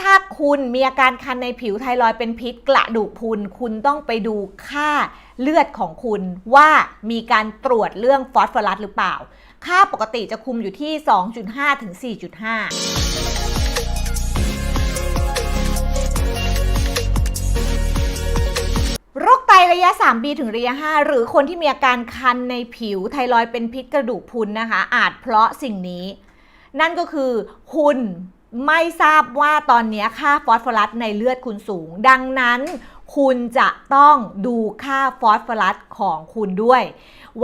ถ้าคุณมีอาการคันในผิวไทรอยเป็นพิษกระดูกพุนคุณต้องไปดูค่าเลือดของคุณว่ามีการตรวจเรื่องฟอสฟอรัสหรือเปล่า ค่าปกติจะคุมอยู่ที่ 2.5 ถึง 4.5โรคไตระยะ 3B ถึงระยะ 5 หรือคนที่มีอาการคันในผิวไทรอยเป็นพิษกระดูกพุนนะคะ อาจเพราะสิ่งนี้ นั่นก็คือคุณ ไม่ทราบว่าตอนนี้ค่าฟอสฟอรัสในเลือดคุณสูง ดังนั้นคุณจะต้องดูค่าฟอสฟอรัสของคุณด้วย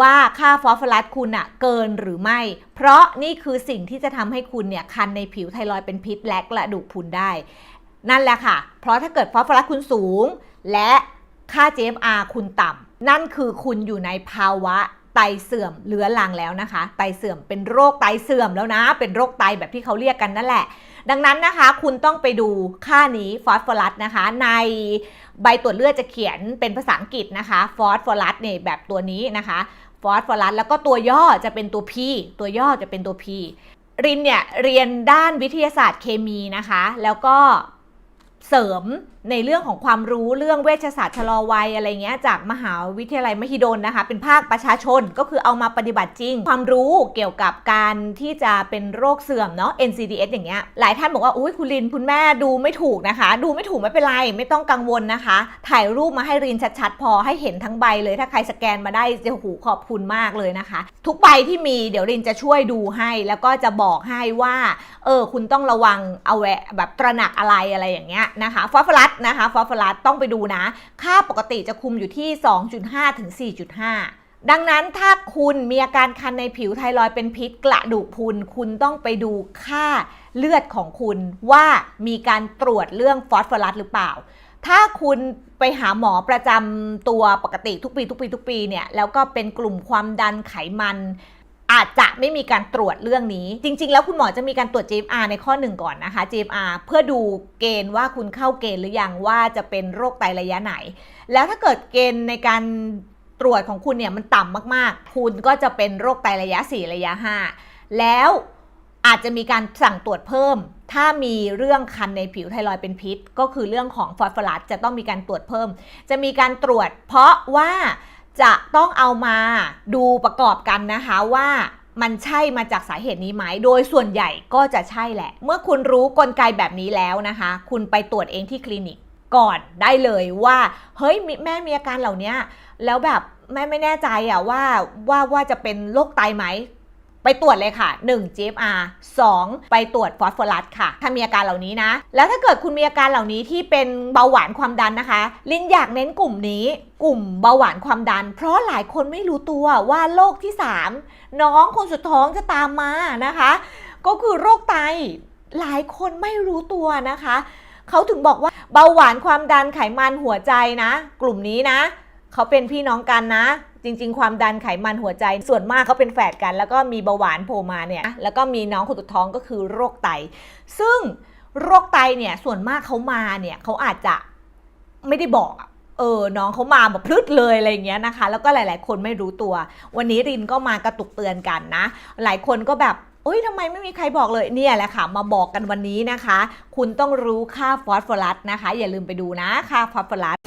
ว่าค่าฟอสฟอรัสคุณอะเกินหรือไม่ เพราะนี่คือสิ่งที่จะทำให้คุณเนี่ยคันในผิวไทรอยเป็นพิษและกระดูกพุนได้ นั่นแหละค่ะ เพราะถ้าเกิดฟอสฟอรัสคุณสูง และค่า GFR คุณต่ำนั่นคือคุณอยู่ในภาวะไตเสื่อมเรื้อรังแล้วนะคะ ไตเสื่อมเป็นโรคไตเสื่อมแล้วนะ เป็นโรคไตแบบที่เขาเรียกกันนั่นแหละ ดังนั้นนะคะ คุณต้องไปดูค่านี้ฟอสฟอรัสนะคะ ในใบตรวจเลือดจะเขียนเป็นภาษาอังกฤษนะคะฟอสฟอรัสเนี่ยแบบตัวนี้นะคะฟอสฟอรัสแล้วก็ตัวย่อจะเป็นตัว P ตัวย่อจะเป็นตัว P รินเนี่ยเรียนด้านวิทยาศาสตร์เคมีนะคะ แล้วก็ เสริมในเรื่องของความรู้เรื่องเวชศาสตร์ชะลอวัยอะไรเงี้ยจากมหาวิทยาลัยมหิดลนะคะ เป็นภาคประชาชนก็คือเอามาปฏิบัติจริง ความรู้เกี่ยวกับการที่จะเป็นโรคเสื่อมเนาะ NCDS อย่างเงี้ยหลายท่านบอกว่าอุ้ยคุณลินคุณแม่ดูไม่ถูกนะคะ ดูไม่ถูกไม่เป็นไรไม่ต้องกังวลนะคะ ถ่ายรูปมาให้รินชัดๆ พอให้เห็นทั้งใบเลย ถ้าใครสแกนมาได้จะหูขอบคุณมากเลยนะคะ ทุกใบที่มีเดี๋ยวรินจะช่วยดูให้ แล้วก็จะบอกให้ว่าเออคุณต้องระวังเอาแวะแบบตระหนักอะไรอะไรอย่างเงี้ยนะคะฟอสฟอรัสนะคะฟอสฟอรัสต้องไปดูนะ ค่าปกติจะคุมอยู่ที่ 2.5 ถึง 4.5ดังนั้นถ้าคุณมีอาการคันในผิวไทรอยเป็นพิษกระดูกพุน คุณต้องไปดูค่าเลือดของคุณว่ามีการตรวจเรื่องฟอสฟอรัสหรือเปล่า ถ้าคุณไปหาหมอประจำตัวปกติทุกปี ทุกปี ทุกปีเนี่ยแล้วก็เป็นกลุ่มความดันไขมัน อาจจะไม่มีการตรวจเรื่องนี้ จริง ๆ แล้วคุณหมอจะมีการตรวจ GFR ในข้อหนึ่งก่อนนะคะ GFR เพื่อดูเกณฑ์ว่าคุณเข้าเกณฑ์หรือยังว่าจะเป็นโรคไตระยะไหน แล้วถ้าเกิดเกณฑ์ในการตรวจของคุณเนี่ยมันต่ำมากๆ คุณก็จะเป็นโรคไตระยะ 4 ระยะ 5 แล้วอาจจะมีการสั่งตรวจเพิ่ม ถ้ามีเรื่องคันในผิวไทรอยเป็นพิษ ก็คือเรื่องของฟอสฟอรัสจะต้องมีการตรวจเพิ่ม จะมีการตรวจเพราะว่า จะต้องเอามาดูประกอบกันนะคะว่ามันใช่มาจากสาเหตุนี้ไหม โดยส่วนใหญ่ก็จะใช่แหละ เมื่อคุณรู้กลไกแบบนี้แล้วนะคะ คุณไปตรวจเองที่คลินิกก่อนได้เลยว่า เฮ้ยแม่มีอาการเหล่านี้แล้วแบบแม่ไม่แน่ใจอะว่าว่าว่าจะเป็นโรคไตไหม ไปตรวจเลยค่ะ 1 GFR 2 ไปตรวจฟอสฟอรัสค่ะ ถ้ามีอาการเหล่านี้นะ แล้วถ้าเกิดคุณมีอาการเหล่านี้ที่เป็นเบาหวานความดันนะคะ ลินอยากเน้นกลุ่มนี้ กลุ่มเบาหวานความดัน เพราะหลายคนไม่รู้ตัวว่าโรคที่ 3 น้องคนสุดท้องจะตามมานะคะ ก็คือโรคไตหลายคนไม่รู้ตัวนะคะ เขาถึงบอกว่าเบาหวานความดันไขมันหัวใจนะ กลุ่มนี้นะ เขาเป็นพี่น้องกันนะ จริง ๆ ความดันไขมันหัวใจส่วนมากเขาเป็นแฝดกัน แล้วก็มีเบาหวานโผล่มาเนี่ยแล้วก็มีน้องคนสุดท้องก็คือโรคไต ซึ่งโรคไตเนี่ยส่วนมากเขามาเนี่ยเขาอาจจะไม่ได้บอกเออ น้องเขามาแบบพลึดเลยอะไรเงี้ยนะคะ แล้วก็หลาย ๆ คนไม่รู้ตัว วันนี้รินก็มากระตุกเตือนกันนะ หลายคนก็แบบเอ้ยทำไมไม่มีใครบอกเลยเนี่ยแหละค่ะ มาบอกกันวันนี้นะคะ คุณต้องรู้ค่าฟอสฟอรัสนะคะ อย่าลืมไปดูนะ ค่าฟอสฟอรัส